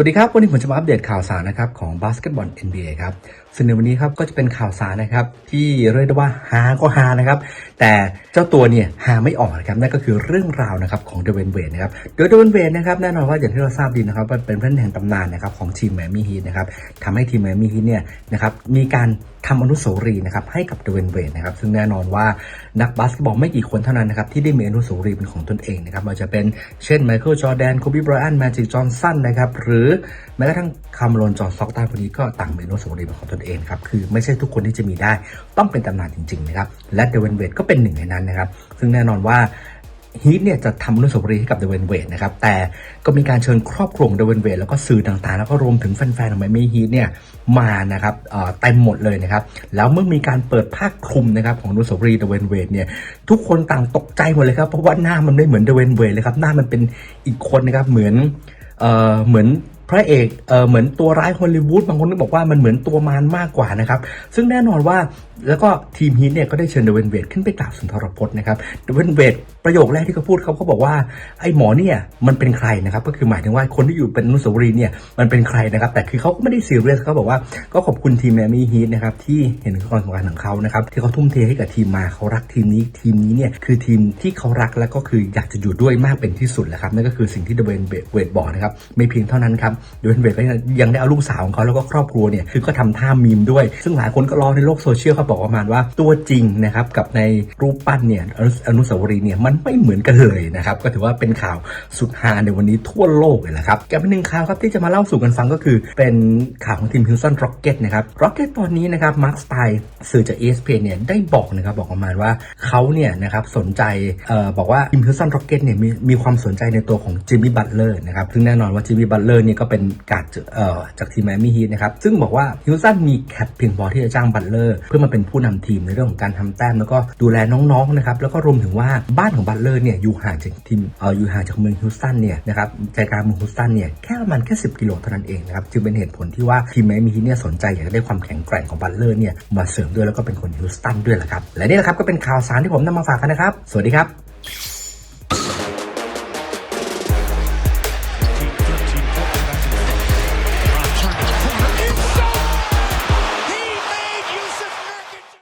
วัสดีครับ วันนี้ผมจะมาอัปเดตข่าวสารนะครับของบาสเกตบอล NBA ครับซึ่งในวันนี้ครับก็จะเป็นข่าวสารนะครับที่เรียกได้ว่าฮาก็ฮานะครับแต่เจ้าตัวเนี่ยฮาไม่ออกนะครับนั่นก็คือเรื่องราวนะครับของเดวินเวดนะครับโดยเดวินเวดนะครับแน่นอนว่าอย่างที่เราทราบดีนะครับว่าเป็นเพื่อนแห่งตำนานนะครับของทีมแมมี่ฮีทนะครับทำให้ทีมแมมี่ฮีทเนี่ยนะครับมีการ ทำอนุสาวรีย์นะครับให้กับเดวินเวดนะครับซึ่งแน่นอนว่านักบาสเกตบอลไม่กี่คนเท่านั้นนะครับที่ได้มีอนุสาวรีย์เป็นของตนเองนะครับไมันจะเป็นเช่นไมเคิลจอร์แดนโคบีไบรอันแมจิกจอห์นสันนะครับหรือแม้กระทั่งคาร์มลอนจอห์นซ็อกตันคนนี้ก็ต่างมีอนุสาวรีย์เป็นของตนเองครับคือไม่ใช่ทุกคนที่จะมีได้ต้องเป็นตำนานจริงๆนะครับและเดวินเวดก็เป็นหนึ่งในนั้นนะครับซึ่งแน่นอนว่า ฮีทเนี่ยจะทำอนุสาวรีย์ให้กับเดวินเวดนะครับแต่ก็มีการเชิญครอบครัวของเดวินเวดแล้วก็สื่อต่างๆ แล้วก็รวมถึงแฟนๆของไมมี่ฮีทเนี่ยมานะครับเอ่อเต็มหมดเลยนะครับแล้วเมื่อมีการเปิดผ้าคลุมนะครับของอนุสาวรีย์เดวินเวดเนี่ยทุกคนต่างตกใจหมดเลยครับเพราะว่าหน้ามันไม่เหมือนเดวินเวดเลยครับหน้ามันเป็นอีกคนนะครับเหมือนเอ่อเหมือน พระเอกเออเหมือนตัวร้ายฮอลลีวูดบางคนก็บอกว่ามันเหมือนตัวมารมากกว่านะครับซึ่งแน่นอนว่าแล้วก็ทีมฮีทเนี่ยก็ได้เชิญเดวินเวดขึ้นไปกล่าวสุนทรพจน์นะครับเดวินเวดประโยคแรกที่เขาพูดเขาเขาบอกว่าไอ้หมอเนี่ยมันเป็นใครนะครับก็คือหมายถึงว่าคนที่อยู่เป็นนุสาวรีเนี่ยมันเป็นใครนะครับแต่คือเขาก็ไม่ได้ซีเรียสเขาบอกว่าก็ขอบคุณทีมแมมี่ฮีทนะครับที่เห็นความสำคัญของเขานะครับที่เขาทุ่มเทให้กับทีมมาเขารักทีมนี้ทีมนี้เนี่ยคือทีมที่เขารักแล้วก็คืออยากจะอยู่ด้วยมากเป็นที่สุดแหละครับนั่นก็คือสิ่งที่เดวินเวดบอกนะครับไม่เพียงเท่านั้นครับเดวินเวดก็ยังได้เอาลูกสาวของเขาแล้วก็ครอบครัวเนี่ยคือก็ทำท่ามีมด้วย ซึ่งหลายคนก็รอในโลกโซเชียลเขาบอกประมาณว่าตัวจริงนะครับกับในรูปปั้นเนี่ยอนุอนุสาวรีย์เนี่ยมันไม่เหมือนกันเลยนะครับก็ถือว่าเป็นข่าวสุดฮาในวันนี้ทั่วโลกเลยละครับกับอีกหนึ่งข่าวครับที่จะมาเล่าสู่กันฟังก็คือ เป็นข่าวของทีมฮิลสันร็อกเก็ตนะครับร็อกเก็ตตอนนี้นะครับมาร์คสไตล์สื่อจาก ESPN เนี่ยได้บอกนะครับบอกประมาณว่าเขาเนี่ยนะครับสนใจเอ่อบอกว่าทีมฮิลสันร็อกเก็ตเนี่ยมีมีความสนใจในตัวของจิมมี่บัตเลอร์นะครับซึ่งแน่นอนว่าจิมมี่บัตเลอร์เนี่ยก็เป็นการเอ่อจากทีมแมมี่ฮีทนะครับ ซึ่งบอกว่าฮิลสันมีแคปเพียงพอที่จะจ้างบัตเลอร์เพื่อมาเป็นผู้นำทีมในเรื่องของการทำแต้มแล้วก็ดูแลน้องๆนะครับแล้วก็รวมถึงว่าบ้านของบัตเลอร์เนี่ยอยู่ห่างจากทีมเอ่ออยู่ห่างจากเมืองฮิลสันเนี่ยนะครับใจกลางเมืองฮิลสันเนี่ยแค่ประมาณแค่10กิโลเท่านั้นเองนะครับจึงเป็นเหตุผลที่ว่าทีมแมมี่ฮีทเนี่ยสนใจอยากได้ความแข็งแกร่งของบัตเลอร์เนี่ยมาเสริมด้วยแล้วก็เป็นคนฮิลสันด้วยแหละครับและนี่แหละครับก็เป็นข่าวสารที่ผมนำมาฝากกันนะครับ สวัสดีครับ